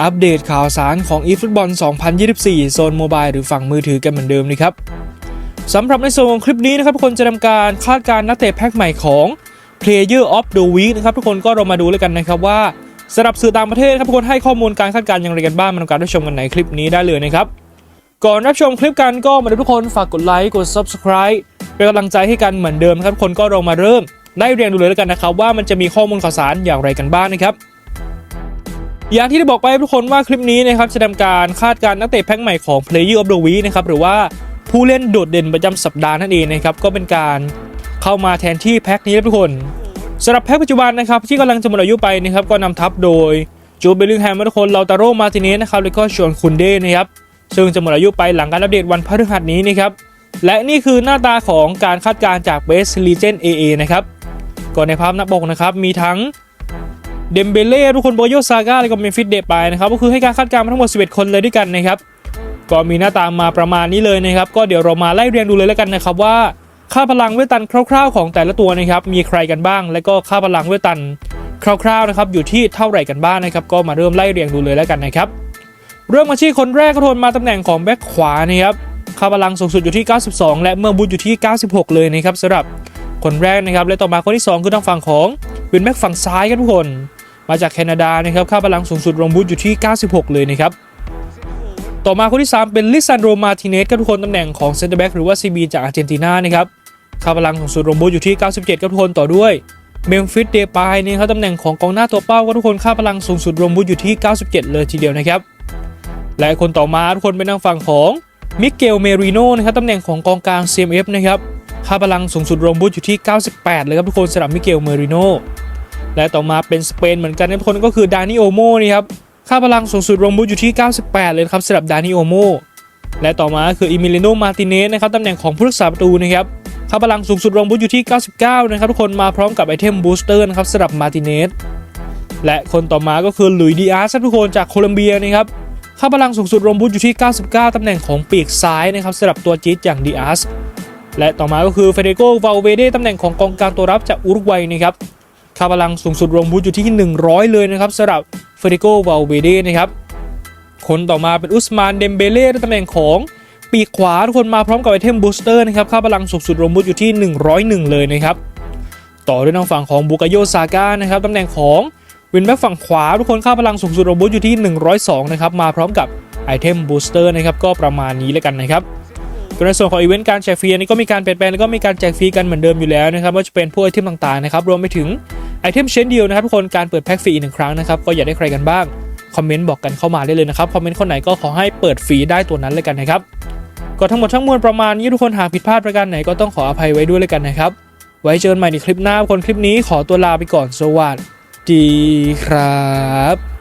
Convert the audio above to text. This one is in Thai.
อัปเดตข่าวสารของ eFootball 2024 โซนโมบายหรือฝั่งมือถือกันเหมือนเดิมนะครับสำหรับในส่วนของคลิปนี้นะครับทุกคนจะทำการคาดการณ์นักเตะแพ็คใหม่ของ Player of the Week นะครับทุกคนก็เรามาดูเลยกันนะครับว่าสำหรับสื่อต่างประเทศครับทุกคนให้ข้อมูลการคาดการณ์อย่างไรกันบ้างมาทำการรับชมกันในคลิปนี้ได้เลยนะครับก่อนรับชมคลิปกันก็มาดูทุกคนฝากกดไลค์กด Subscribe เป็นกำลังใจให้กันเหมือนเดิมครับทุกคนก็เรามาเริ่มได้เรียนดูเลยแล้วกันนะครับว่ามันจะมีข้อมูลข่าวสารอย่างไรกันบ้างนะครับ อย่างที่ได้บอกไปทุกคนว่าคลิปนี้นะครับจะทำการคาดการณ์นักเตะแพ็คใหม่ของ Player of the Week นะครับหรือว่าผู้เล่นโดดเด่นประจำสัปดาห์นั่นเองนะครับก็เป็นการเข้ามาแทนที่แพ็คนี้นะทุกคนสำหรับแพ็คปัจจุบันนะครับที่กำลังจะหมดอายุไปนะครับก็นำทัพโดยจูเบลลิงแฮมทุกคนลาตาโรมาติเนสนะครับแล้วก็ชวนคุนเด้นะครับซึ่งจะหมดอายุไปหลังการอัปเดตวันพฤหัสนี้นะครับและนี่คือหน้าตาของการคาดการณ์จาก Best Legend AA นะครับก่อนในภาพนักบอกนะครับมีทั้ง เดมเบเล่ทุกคนโบโยซาก้าแล้วก็เมฟิตเดปายนะครับก็คือให้การคาดการณ์มาทั้งหมด 11 คนเลยด้วยกันนะครับก็มีหน้าตามมาประมาณนี้เลยนะครับ ก็เดี๋ยวเรามาไล่เรียงดูเลยแล้วกันนะครับว่าค่าพลังเวทันคร่าวๆ ของแต่ละตัวนะครับมีใครกันบ้าง และก็ค่าพลังเวทันคร่าวๆนะครับอยู่ที่เท่าไหร่กันบ้างนะครับก็มาเริ่มไล่เรียงดูเลยแล้วกันนะครับเริ่มมาที่คนแรกก็โทนมาตำแหน่งของแบ็คขวานะครับค่าพลังสูงสุดอยู่ที่ 92 และเมื่อบูทอยู่ที่ 96 เลยนะครับสำหรับคนแรกนะครับและต่อมาคนที่สองคือทางฝั่งของเป็นแบ็คฝั่งซ้ายครับทุกคน มาจากแคนาดานะครับค่าพลังสูงสุดรวมบูทอยู่ที่ 96 เลยนะครับต่อมาคนที่ 3 เป็นลิซันโดมาติเนสครับทุกคนตำแหน่งของเซนเตอร์แบ็กหรือว่า CB จากอาร์เจนตินานะครับค่าพลังสูงสุดรวมบูทอยู่ที่ 97ครับทุกคนต่อด้วยเมมฟิสเดปายนี่ครับตำแหน่งของกองหน้าตัวเป้าครับทุกคนค่าพลังสูงสุดรวมบูทอยู่ที่ 97 เลยทีเดียวนะครับและคนต่อมาทุกคนเป็นทางฝั่งของมิเกลเมริโนนะครับตำแหน่งของกองกลาง CMF นะครับค่าพลังสูงสุดรวมบูทอยู่ที่ 98 เลยครับทุกคนสำหรับมิเกลเมริโน และต่อมาเป็นสเปนเหมือนกันนะทุกคนก็คือดานิโอโมนี่ครับ ค่าพลังสูงสุดรวมบูทอยู่ที่ 98 เลยครับสำหรับดานิโอโม และต่อมาคืออิมิเลโนมาติเนสนะครับตำแหน่งของผู้รักษาประตูนะครับ ค่าพลังสูงสุดรวมบูทอยู่ที่ 99 นะครับทุกคนมาพร้อมกับไอเทมบูสเตอร์นะครับสำหรับมาติเนส และคนต่อมาก็คือหลุยส์ดีอาร์สทุกคนจากโคลัมเบียนะครับ ค่าพลังสูงสุดรวมบูทอยู่ที่ 99 ตำแหน่งของปีกซ้ายนะครับสำหรับตัวจี๊ดอย่างดีอาร์สและต่อมาก็คือเฟเดโกวาลเวเดตำแหน่งของกองกลางตัวรับจากอุรุกวัยนะครับ ค่าพลังสูงสุดรวมบูทอยู่ที่ 100 เลยนะครับสำหรับเฟเดโกวาลเวเดนะครับคนต่อมาเป็นอุสมานเดมเบเล่ตำแหน่งของปีกขวาทุกคนมาพร้อมกับไอเทมบูสเตอร์นะครับค่าพลังสูงสุดรวมบูทอยู่ที่ 101 เลยนะครับต่อด้วยทางฝั่งของบุกาโยซาก้านะครับตำแหน่งของวินแบ็กฝั่งขวาทุกคนค่าพลังสูงสุดรวมบูทอยู่ที่ 102 นะครับมาพร้อมกับไอเทมบูสเตอร์นะครับก็ประมาณนี้แล้วกันนะครับในส่วนของอีเวนต์การแจกฟรีนนี้ก็มีการเปลี่ยนแปลงแล้วก็มีการแจกฟรีกันเหมือนเดิมอยู่แล้วนะครับว่าจะเป็นพวกไอเทมต่างๆนะครับรวมไปถึง ไอเทมเช่นเดียวนะครับทุกคนการเปิดแพ็กฟรีหนึ่งครั้งนะครับก็อยากได้ใครกันบ้างคอมเมนต์บอกกันเข้ามาได้เลยนะครับคอมเมนต์คนไหนก็ขอให้เปิดฟรีได้ตัวนั้นเลยกันนะครับก็ทั้งหมดทั้งมวลประมาณนี้ทุกคนหากผิดพลาดประการไหนก็ต้องขออภัยไว้ด้วยเลยกันนะครับ ไว้เจอกันใหม่ในคลิปหน้าคนคลิปนี้ขอตัวลาไปก่อนสวัสดีครับ